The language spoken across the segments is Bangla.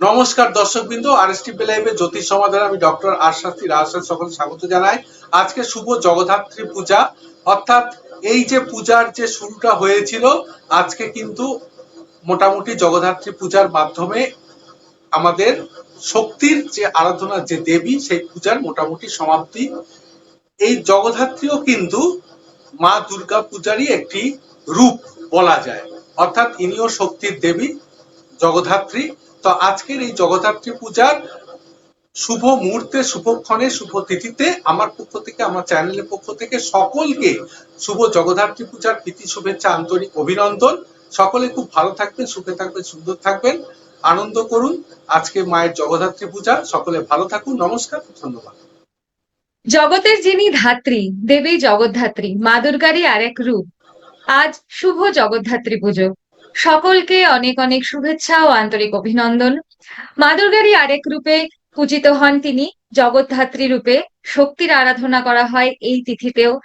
নমস্কার দর্শকবৃন্দ আর এস টি লাইভে জ্যোতিষ সমাধান আমি ডক্টর আর শাস্ত্রী রাজশাস্ত্রী সকল স্বাগত জানাই। আজকে শুভ জগদ্ধাত্রী পূজা। অর্থাৎ এই যে পূজার যে শুরুটা হয়েছিল, আজকে কিন্তু মোটামুটি জগদ্ধাত্রী পূজার মাধ্যমে আমাদের শক্তির যে আরাধনা যে দেবী, সেই পূজার মোটামুটি সমাপ্তি। এই জগদ্ধাত্রীও কিন্তু মা দুর্গা পূজারই একটি রূপ বলা যায়। অর্থাৎ ইনিও শক্তির দেবী, জগদ্ধাত্রী। তো আজকের এই জগদ্ধাত্রী পূজার শুভ মুহূর্তে শুভক্ষণে শুভ তিথিতে আমার পক্ষ থেকে, আমার চ্যানেলের পক্ষ থেকে সকলকে শুভ জগদ্ধাত্রী পূজার প্রীতি, শুভেচ্ছা, আন্তরিক অভিনন্দন। সকলে খুব ভালো থাকবেন, সুখে থাকবেন, সুন্দর থাকবেন। আনন্দ করুন। আজকে মায়ের জগদ্ধাত্রী পূজা। সকলে ভালো থাকুন। নমস্কার, ধন্যবাদ। জগতের যিনি ধাত্রী, দেবী জগদ্ধাত্রী, মা দুর্গারই আরেক রূপ। আজ শুভ জগদ্ধাত্রী পুজো। সকলকে অনেক অনেক শুভেচ্ছা ও আন্তরিক অভিনন্দন। মা দুর্গারই আরেক রূপে পূজিত হন তিনি। জগদ্ধাত্রী রূপে শক্তির আরাধনা করা হয় এই তিথিতেও।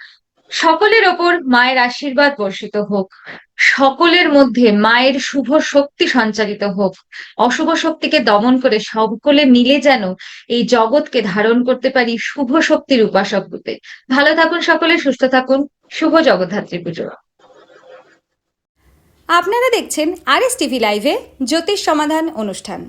সকলের ওপর মায়ের আশীর্বাদ বর্ষিত হোক। সকলের মধ্যে মায়ের শুভ শক্তি সঞ্চারিত হোক। অশুভ শক্তিকে দমন করে সকলে মিলে যেন এই জগৎকে ধারণ করতে পারি শুভ শক্তির উপাসক রূপে। ভালো থাকুন সকলে, সুস্থ থাকুন। শুভ জগদ্ধাত্রী পুজো। আপনারা দেখছেন আর এস টিভি লাইভে জ্যোতিষ সমাধান অনুষ্ঠান।